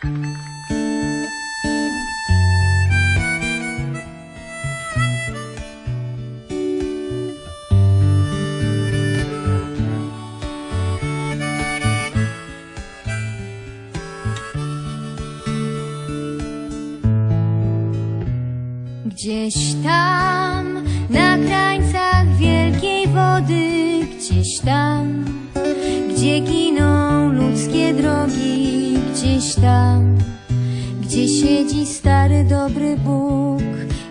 Gdzieś tam, na krańcach wielkiej wody, gdzieś tam, gdzie giną ludzkie drogi, gdzieś tam, gdzie siedzi stary dobry Bóg,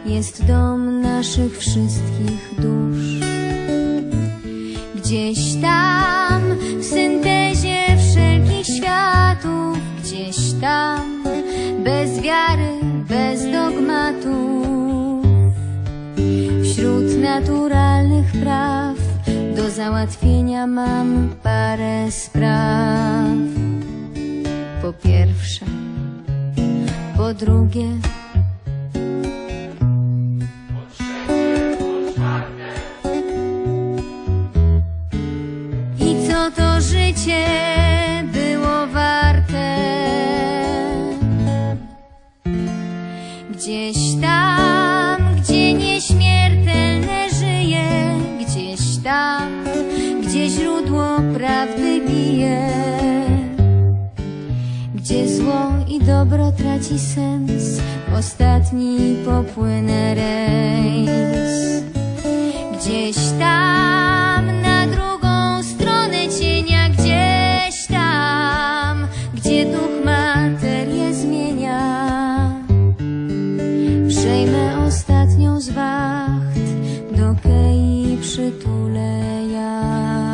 jest dom naszych wszystkich dusz. Gdzieś tam, w syntezie wszelkich światów, gdzieś tam, bez wiary, bez dogmatów, wśród naturalnych praw do załatwienia mam parę spraw. Po pierwsze, po drugie, I co to życie dobro traci sens. Ostatni popłynę rejs. Gdzieś tam na drugą stronę cienia Gdzieś tam, gdzie duch materię zmienia. Przejmę ostatnią z wacht Do kei przytulę ja.